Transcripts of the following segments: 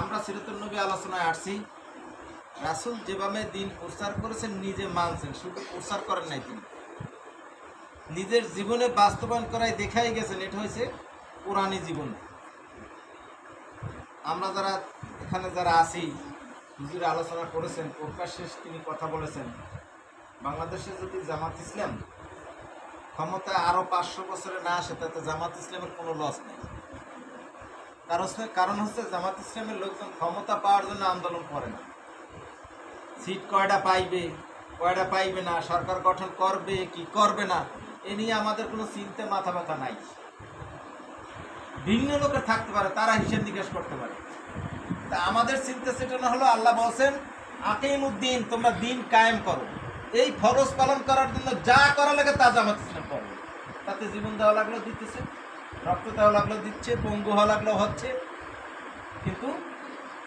আমরা সিরাতুল নবী আলোচনায় আসছি। রাসুল যেভাবে দিন প্রচার করেছেন, নিজে মানছেন। শুধু প্রচার করেন নাই তিনি। নিজের জীবনে বাস্তবায়ন করায় দেখাই গেছেন। এটা হয়েছে পুরানি জীবন। আমরা যারা, এখানে যারা আছি, হুজুর আলোচনা করেছেন, প্রকাশ শেষ তিনি কথা বলেছেন। বাংলাদেশে যদি জামাত ইসলাম ক্ষমতায় আরও পাঁচশো বছরে না আসে, তাতে জামাত ইসলামের কোনো লস নেই। কারণ কারণ হচ্ছে জামাত ইসলামের লোকজন ক্ষমতা পাওয়ার জন্য আন্দোলন করে না। সিট কয়টা পাইবে কয়টা পাইবে না, সরকার গঠন করবে, কি করবে না, এ নিয়ে আমাদের কোনো চিন্তা মাথা ব্যথা নাই। ভিন্ন লোকের থাকতে পারে, তারা হিসেব নিকাশ করতে পারে। তা আমাদের চিন্তা চেতনা হলো আল্লাহ বলছেন আকিম উদ্দিন তোমরা দিন কায়েম করো। এই ফরজ পালন করার জন্য যা করা লাগে তা জামাত ইসলাম করবে। তাতে জীবন দেওয়া লাগল, দিতেছে। রক্ত দেওয়া লাগল, দিচ্ছে, পঙ্গু হওয়া লাগল, হচ্ছে। কিন্তু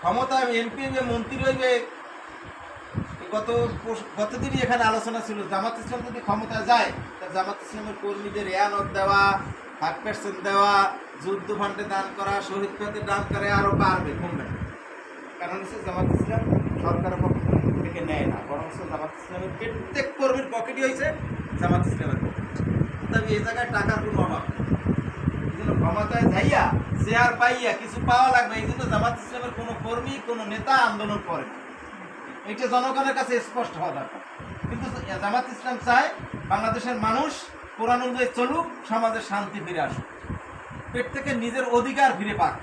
ক্ষমতা এমপি হইবে মন্ত্রী হইবে গত গতদিনই এখানে আলোচনা ছিল, জামাত ইসলাম যদি ক্ষমতা যায়, তা জামাত ইসলামের কর্মীদের এয়ানত দেওয়া ফাইভ পার্সেন্ট দেওয়া, যুদ্ধ ফান্ডে দান করা, শহীদ ফান্ডে দান করে আরও বাড়বে, কমবে। কারণ হচ্ছে জামাত ইসলাম সরকারের পক্ষ থেকে নেয় না বরং জামাত ইসলামের প্রত্যেক কর্মীর পকেটই হয়েছে জামাত ইসলামের পকেট। তবে এই জায়গায় টাকার কোনো অভাব নেই। ক্ষমতায় যাইয়া চেয়ার পাইয়া কিছু পাওয়া লাগবে এই জন্য জামাত ইসলামের কোনো কর্মী, কোনো নেতা আন্দোলন করে এটা জনগণের কাছে স্পষ্ট হওয়া দরকার। কিন্তু জামাত ইসলাম চায় বাংলাদেশের মানুষ কোরআন অনুযায়ী চলুক, সমাজে শান্তি ফিরে আসুক। পেট থেকে নিজের অধিকার ফিরে পাক।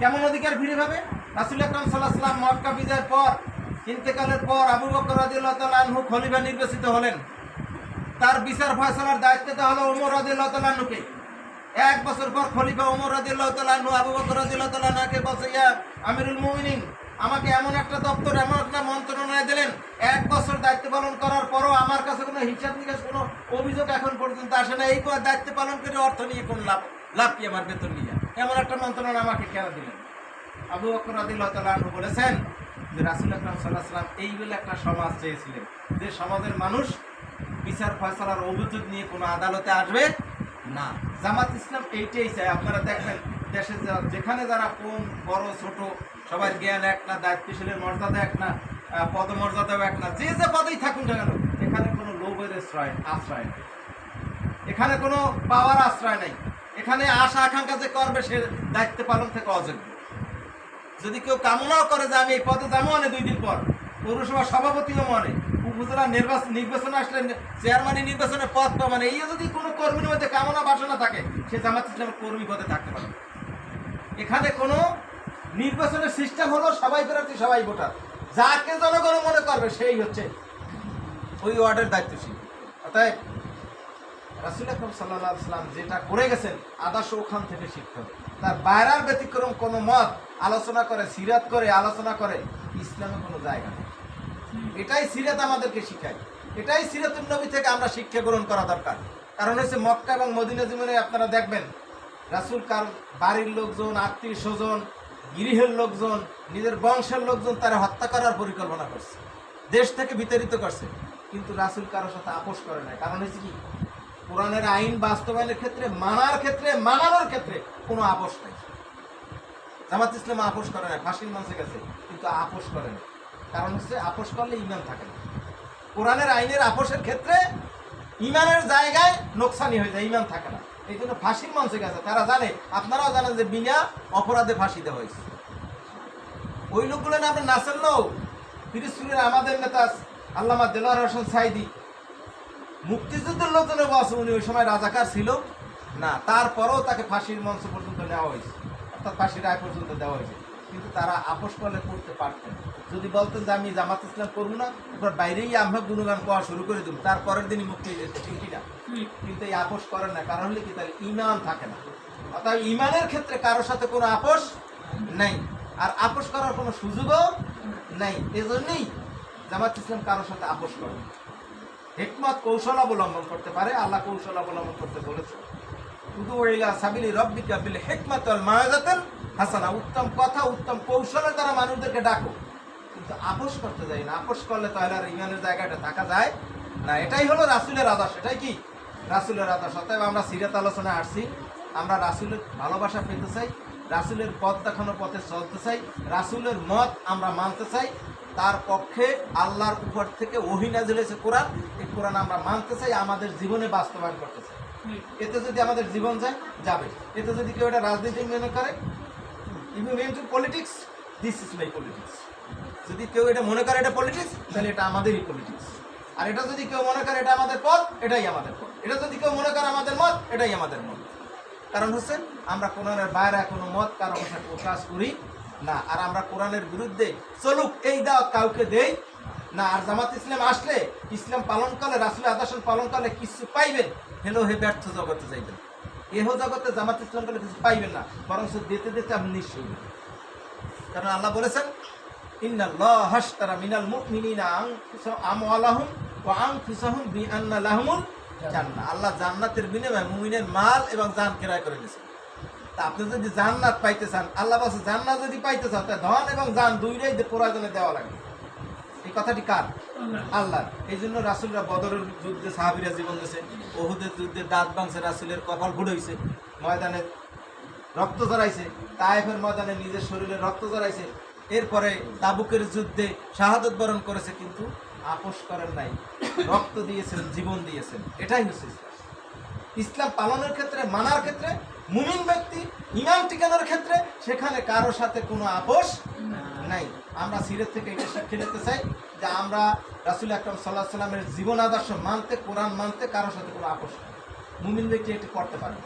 কেমন অধিকার ফিরে পাবে? রাসুল আকরম সাল্লাহ সাল্লাম মক্কা বিজয়ের পর, ইন্তেকালের পর আবু বকর তালু খলিফা নির্বাচিত হলেন। তার বিচার ফয়সলার দায়িত্ব দেওয়া হলো ওমর রাদিল্লাহ তালুকে এক বছর পর খলিফা ওমর রাদিল্লাহ তালু আবু আমিরুল আমাকে এমন একটা দপ্তর, এমন একটা মন্ত্রণালয় দিলেন, এক বছর দায়িত্ব পালন করার পরও আমার কাছে কোনো হিসাব নিকাশ, কোনো অভিযোগ এখন পর্যন্ত আসে না। এই দায়িত্ব পালন করে অর্থ নিয়ে কোন লাভ লাভ কি আমার বেতন নিয়ে? এমন একটা মন্ত্রণালয় আমাকে কেন দিলেন? আবু বকর রাদিল্লাহ তালু বলেছেন যে, রাসুল আকরাম সাল্লাহ সাল্লাম এই বলে একটা সমাজ চেয়েছিলেন যে, সমাজের মানুষ বিচার ফয়সলার অভিযোগ নিয়ে কোনো আদালতে আসবে না, জামাত ইসলাম এইটাই চায়। আপনারা দেখবেন, দেশে যেখানে যারা কোন বড়, ছোট, সবার জ্ঞান এক না, দায়িত্বশীলের মর্যাদা এক না পদমর্যাদাও এক না, যে যে পদেই থাকুন না কেন, এখানে কোনো লোভের আশ্রয় আশ্রয় নেই। এখানে কোনো পাওয়ার আশ্রয় নেই। এখানে আশা, আকাঙ্ক্ষা যে করবে, সে দায়িত্ব পালন থেকে অযোগ্য। যদি কেউ কামনাও করে যে আমি এই পদে যাব মানে দুই দিন পর পৌরসভা সভাপতিও মনে উপজেলা নির্বাচন নির্বাচনে আসলে চেয়ারম্যানের নির্বাচনে পদ পাওয়া মানে এই যদি কোনো কর্মীর মধ্যে কামনা বাসনা থাকে, সে জামাত ইসলামের কর্মী পদে থাকতে পারে। এখানে কোনো নির্বাচনের সিস্টেম হলো সবাই প্রার্থী, সবাই ভোটার। যাকে জনগণ মনে করবে, সেই হচ্ছে ওই ওয়ার্ডের দায়িত্বশীল। অতএব রাসুল আকরম সাল্লাহ সাল্লাম যেটা করে গেছেন, আদর্শ ওখান থেকে শিখতে হবে। তার বাইরার ব্যতিক্রম কোনো মত আলোচনা করে, সিরাত করে, আলোচনা করে ইসলামে কোনো জায়গা নেই। এটাই সিরাত আমাদেরকে শিখায়। এটাই সিরাতুল নবী থেকে আমরা শিক্ষা গ্রহণ করা দরকার। কারণ হচ্ছে মক্কা এবং মদিনা জীবনে আপনারা দেখবেন, রাসুল কার বাড়ির লোকজন, আত্মীয় স্বজন, গৃহের লোকজন, নিজের বংশের লোকজন তারা হত্যা করার পরিকল্পনা করছে। দেশ থেকে বিতাড়িত করছে। কিন্তু রাসুল কারোর সাথে আপোষ করে না কারণ হচ্ছে কি? কোরআনের আইন বাস্তবায়নের ক্ষেত্রে, মানার ক্ষেত্রে, মানানোর ক্ষেত্রে কোনো আপোষ নাই। জামাত ইসলাম আপোষ করে না ফাঁসির মানুষের কাছে কিন্তু আপোষ করে না কারণ হচ্ছে আপোষ করলে ইমান থাকে না। কোরআনের আইনের আপোষের ক্ষেত্রে ইমানের জায়গায় নোকসানি হয়ে যায়, ইমান থাকে না। এই জন্য ফাঁসির মঞ্চে গেছে। তারা জানে, আপনারাও জানেন যে বিনা অপরাধে ফাঁসি দেওয়া হয়েছে। ওই লোকগুলো না আপনার নাসের লোক। পিরিসপুরের আমাদের নেতা আল্লামা দেলোয়ার হোসেন সাইদি। মুক্তিযুদ্ধের লোকজনের বসে, উনি ওই সময় রাজাকার ছিল। না, তারপরেও তাকে ফাঁসির মঞ্চ পর্যন্ত নেওয়া হয়েছে। অর্থাৎ ফাঁসির রায় পর্যন্ত দেওয়া হয়েছে। কিন্তু তারা আপোষ করলে করতে পারতেন যদি বলতেন যে আমি জামাত ইসলাম করব না এবার বাইরেই আমরা গুণগান করা শুরু করে দেবো। তারপরের দিনই মুক্তি যেত ঠিক না কিন্তু এই আপোষ করেন না কারণ হলে কি তার ইমান থাকে না। অর্থাৎ ইমানের ক্ষেত্রে কারোর সাথে কোনো আপোষ নেই। আর আপোষ করার কোনো সুযোগও নেই। এজন্যই জামাত ইসলাম কারোর সাথে আপোষ করে হেকমত কৌশল অবলম্বন করতে পারে আল্লাহ কৌশল অবলম্বন করতে বলেছে। সাবিলি হিকমত হাসানা। উত্তম কথা উত্তম কৌশলের দ্বারা মানুষদেরকে ডাকো। কিন্তু আপোষ করতে যাই না। আপোষ করলে তাহলে আর ইমানের জায়গাটা থাকা যায় না। এটাই হলো রাসুলের আদর্শ। এটাই কি? রাসুলের আদর্শ। অতএব আমরা সিরাত আলোচনায় আসছি। আমরা রাসুলের ভালোবাসা পেতে চাই। রাসুলের পথ দেখানো পথে চলতে চাই। রাসুলের মত আমরা মানতে চাই। তার পক্ষে আল্লাহর উপর থেকে ওহিনাজিল হয়েছে কোরআন। এই কোরআন আমরা মানতে চাই, আমাদের জীবনে বাস্তবায়ন করতে চাই। এতে যদি আমাদের জীবন যায়, যাবে। এতে যদি কেউ এটা রাজনীতি মনে করে, you too politics, this is my politics. যদি কেউ এটা মনে করে এটা পলিটিক্স তাহলে এটা আমাদেরই পলিটিক্স আর এটা যদি কেউ মনে করে এটা আমাদের পথ, এটাই আমাদের পথ। এটা যদি কেউ মনে করে আমাদের মত, এটাই আমাদের মত। কারণ হচ্ছে আমরা কোরআনের বাইরে কোনো মত কারও কথা প্রকাশ করি না। আর আমরা কোরআনের বিরুদ্ধে চলুক, এই দাওয়াত কাউকে দেই না। আর জামাত ইসলাম আসলে ইসলাম পালন পালনকালে রাসুল আদর্শন পালনকালে কিছু পাইবেন। হেলো হে ব্যর্থ জগতে যাইবেন। এহ জগতে জামাত ইসলাম করলে কিছু পাইবেন না। বরং দিতে দিতে আপনি হইবেন কারণ আল্লাহ বলেছেন ইন্নাল্লাহ মিনাল মুমিনিনা আমওয়ালাহুম ওয়া আনফুসাহুম বিআন্না লাহুমুল জান্নাহ। আল্লাহ জান্নাতের বিনিময়ে মুমিনের মাল এবং জান ক্রয় করে দিয়েছেন তা আপনি যদি জান্নাত পাইতে চান আল্লাহ বলছে জান্নাত যদি পাইতে চান তা ধন এবং জান দুইটাই প্রয়োজনে দেওয়া লাগে এই কথাটি কার? আল্লাহ এই জন্য রাসুলরা বদরের যুদ্ধে সাহাবিরা জীবন দিয়েছে ওহুদের যুদ্ধে দাঁত ভাঙছে রাসুলের কপাল ফুট হয়েছে ময়দানে রক্ত জড়াইছে তায়েফের ময়দানে নিজের শরীরে রক্ত জড়াইছে এরপরে তাবুকের যুদ্ধে শাহাদত বরণ করেছে, কিন্তু আপোষ করেন নাই। রক্ত দিয়েছেন, জীবন দিয়েছেন। এটাই হচ্ছে ইসলাম। পালনের ক্ষেত্রে, মানার ক্ষেত্রে, মুমিন ব্যক্তি ইমান টিকানোর ক্ষেত্রে, সেখানে কারও সাথে কোনো আপোষ নাই। আমরা সিরের থেকে এটা শিক্ষা নিতে চাই যে আমরা রাসুল আকরম সাল্লাহ সাল্লামের জীবন আদর্শ মানতে, কোরআন মানতে কারোর সাথে কোনো আপোষ নাই। মুমিন ব্যক্তি এটি করতে পারে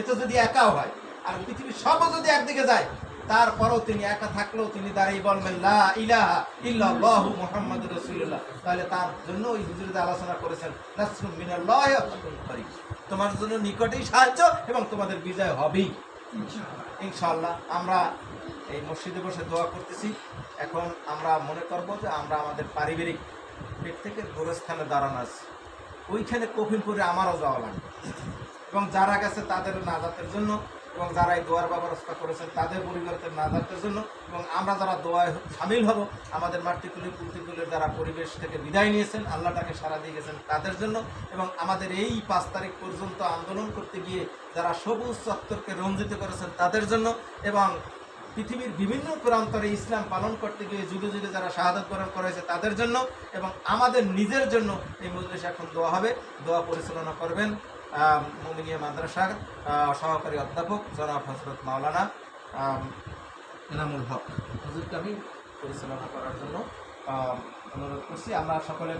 এতে যদি একাও হয়, আর পৃথিবীর সবও যদি একদিকে যায় তারপরও তিনি একা থাকলেও তিনি দাঁড়িয়ে বলবেন লা ইলাহা ইল্লাল্লাহু মুহাম্মাদুর রাসূলুল্লাহ। তাহলে তার জন্য ওই হুজুরদে আলোচনা করেছেন নাসরুম মিনাল্লাহি তোমার জন্য নিকটেই সাহায্য এবং তোমাদের বিজয় হবেই। ইনশাআল্লাহ। আমরা এই মসজিদে বসে দোয়া করতেছি। এখন আমরা মনে করব যে আমরা আমাদের পারিবারিক দিক থেকে গোরস্থানে দাঁড়ানো আছি। ওইখানে কফিনপুরে আমারও যাওয়া লাগবে। এবং যারা গেছে তাদের নাজাতের জন্য এবং যারা এই দোয়ার ব্যবস্থা করেছেন তাদের পরিবারের নাজাতের জন্য এবং আমরা যারা দোয়ায় সামিল হব, আমাদের মাতৃকুলি পুলতিকুলের যারা পরিবেশ থেকে বিদায় নিয়েছেন, আল্লাহটাকে সারা দিয়ে গেছেন তাদের জন্য এবং আমাদের এই পাঁচ তারিখ পর্যন্ত আন্দোলন করতে গিয়ে যারা সবুজ চত্বরকে রঞ্জিত করেছেন তাদের জন্য এবং পৃথিবীর বিভিন্ন প্রান্তরে ইসলাম পালন করতে গিয়ে যুগে যুগে যারা শাহাদত বরণ করেছে তাদের জন্য এবং আমাদের নিজের জন্য এই মজলিস এখন দোয়া হবে। দোয়া পরিচালনা করবেন আহ, মোমিনিয়া মাদ্রাসার সহকারী অধ্যাপক জনাব হজরত মাওলানা ইনামুল হক। হুজুরকে আমি পরিচালনা করার জন্য অনুরোধ করছি। আমরা সকলে